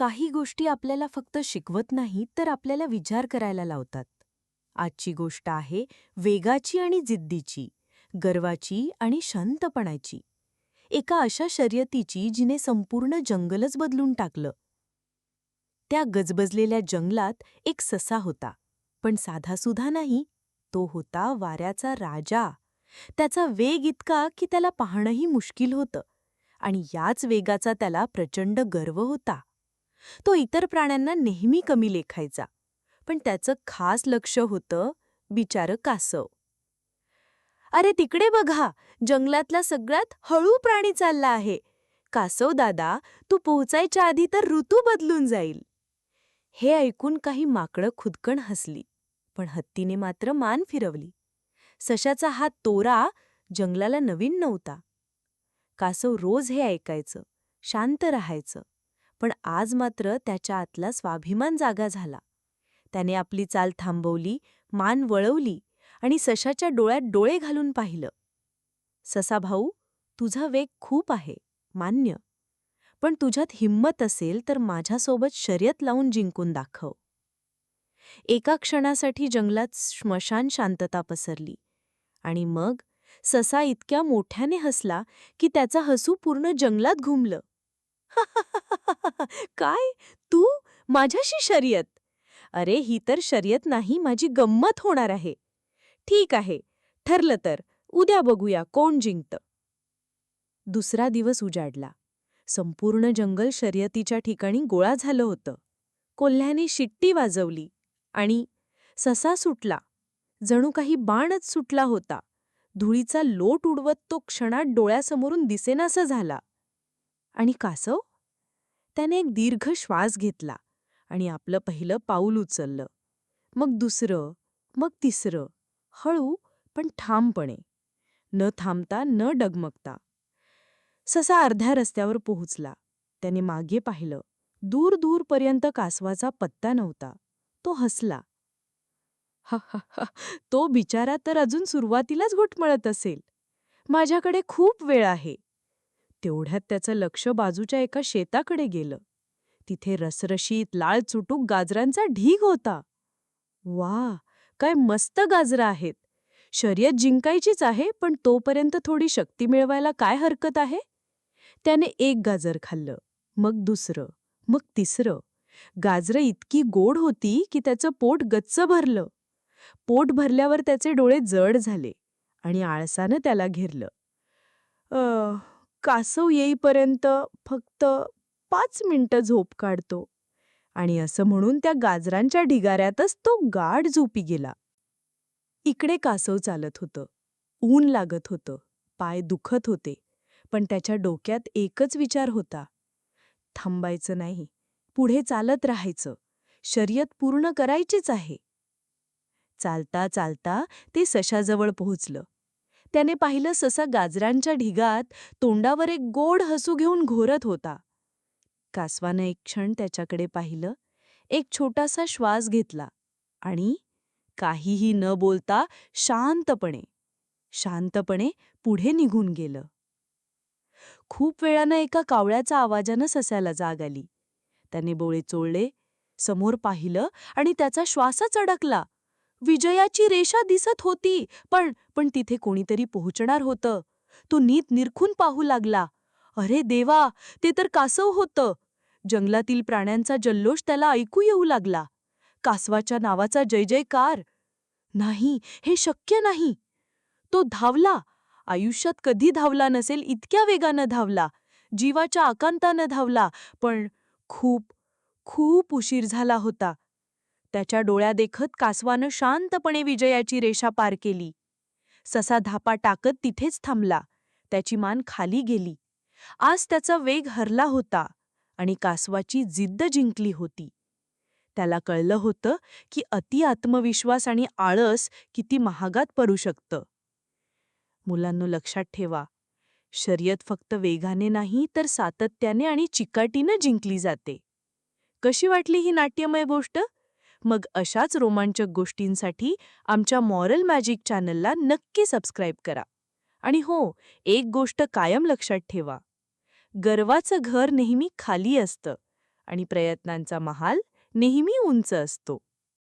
काही गोष्टी आपल्याला फक्त शिकवत नाहीत तर आपल्याला विचार करायला लावतात. आजची गोष्ट आहे वेगाची आणि जिद्दीची गर्वाची आणि शांतपणाची. एका अशा शर्यतीची जिने संपूर्ण जंगलच बदलून टाकलं. त्या गजबजलेल्या जंगलात एक ससा होता पण साधासुधा नाही तो होता वाऱ्याचा राजा. त्याचा वेग इतका की त्याला पाहणंही मुश्किल होतं आणि याच वेगाचा त्याला प्रचंड गर्व होता. तो इतर प्राण्यांना नेहमी कमी लेखायचा. पण त्याचं खास लक्ष होतं बिचारं कासव. अरे तिकडे बघा जंगलातला सगळ्यात हळू प्राणी चालला आहे. कासव दादा तू पोहोचायच्या आधी तर ऋतू बदलून जाईल. हे ऐकून काही माकडं खुदकण हसली पण हत्तीने मात्र मान फिरवली. सशाचा हा तोरा जंगलाला नवीन नव्हता. कासव रोज हे ऐकायचं शांत राहायचं. पण आज मात्र त्याच्या आतला स्वाभिमान जागा झाला. त्याने आपली चाल थांबवली मान वळवली आणि सशाच्या डोळ्यात डोळे घालून पाहिलं. ससा भाऊ तुझा वेग खूप आहे मान्य. पण तुझ्यात हिंमत असेल तर माझ्यासोबत शर्यत लावून जिंकून दाखव. एका क्षणासाठी जंगलात श्मशान शांतता पसरली आणि मग ससा इतक्या मोठ्याने हसला की त्याचा हसू पूर्ण जंगलात घुमलं. काय? तू? माझ्याशी शर्यत? अरे ही तर शर्यत नाही माझी गंमत होणार आहे. ठीक आहे ठरलं तर उद्या बघूया कोण जिंकतं. दुसरा दिवस उजाडला. संपूर्ण जंगल शर्यतीच्या ठिकाणी गोळा झालं होतं. कोल्ह्याने शिट्टी वाजवली आणि ससा सुटला. जणू काही बाणच सुटला होता. धुळीचा लोट उडवत तो क्षणात डोळ्यासमोरून दिसेनासा झाला. आणि कासव त्याने एक दीर्घ श्वास घेतला आणि आपलं पहिलं पाऊल उचललं. मग दुसरं मग तिसरं हळू पण ठामपणे. न थांबता न डगमगता. ससा अर्ध्या रस्त्यावर पोहोचला. त्याने मागे पाहिलं. दूर दूरपर्यंत कासवाचा पत्ता नव्हता. तो हसला. हा हा तो बिचारा तर अजून सुरुवातीलाच घुटमळत असेल. माझ्याकडे खूप वेळ आहे. तेवढ्यात त्याचं लक्ष बाजूच्या एका शेताकडे गेलं. तिथे रसरशीत लाळ चुटूक गाजरांचा ढीग होता. वा काय मस्त गाजरं आहेत. शर्यत जिंकायचीच आहे पण तोपर्यंत थोडी शक्ती मिळवायला काय हरकत आहे? त्याने एक गाजर खाल्लं मग दुसरं मग तिसरं. गाजरं इतकी गोड होती की त्याचं पोट गच्च भरलं. पोट भरल्यावर त्याचे डोळे जड झाले आणि आळसानं त्याला घेरलं. अ कासव येईपर्यंत फक्त पाच मिनिटं झोप काढतो. आणि असं म्हणून त्या गाजरांच्या ढिगाऱ्यातच तो गाढ झोपी गेला. इकडे कासव चालत होतं. ऊन लागत होतं. पाय दुखत होते. पण त्याच्या डोक्यात एकच विचार होता. थांबायचं नाही. पुढे चालत राहायचं. शर्यत पूर्ण करायचीच आहे. चालता चालता ते सशाजवळ पोहोचलं. त्याने पाहिलं ससा गाजरांच्या ढिगात तोंडावर एक गोड हसू घेऊन घोरत होता. कासवानं एक क्षण त्याच्याकडे पाहिलं एक छोटासा श्वास घेतला आणि काहीही न बोलता शांतपणे शांतपणे पुढे निघून गेलं. खूप वेळानं एका कावळ्याचा आवाजानं सस्याला जाग आली. त्याने बोळे चोळले समोर पाहिलं आणि त्याचा श्वासच अडकला. विजयाची रेषा दिसत होती पण पण तिथे कोणीतरी पोहोचणार होतं. तो नीत निरखून पाहू लागला. अरे देवा ते तर कासव होतं. जंगलातील प्राण्यांचा जल्लोष त्याला ऐकू येऊ लागला. कासवाच्या नावाचा जय जयकार. नाही हे शक्य नाही. तो धावला. आयुष्यात कधी धावला नसेल इतक्या वेगानं धावला. जीवाच्या आकांतानं धावला पण खूप खूप उशीर झाला होता. त्याच्या डोळ्या देखत कासवानं शांतपणे विजयाची रेषा पार केली. ससा धापा टाकत तिथेच थांबला. त्याची मान खाली गेली. आज त्याचा वेग हरला होता आणि कासवाची जिद्द जिंकली होती. त्याला कळलं होतं की अति आत्मविश्वास आणि आळस किती महागात पडू शकतं. मुलांनो लक्षात ठेवा. शर्यत फक्त वेगाने नाही तर सातत्याने आणि चिकाटीनं जिंकली जाते. कशी वाटली ही नाट्यमय गोष्ट? मग अशाच रोमांचक गोष्टींसाठी आमच्या मॉरल मॅजिक चॅनलला नक्की सबस्क्राईब करा. आणि हो एक गोष्ट कायम लक्षात ठेवा. गर्वाचं घर नेहमी खाली असतं आणि प्रयत्नांचा महाल नेहमी उंच असतो.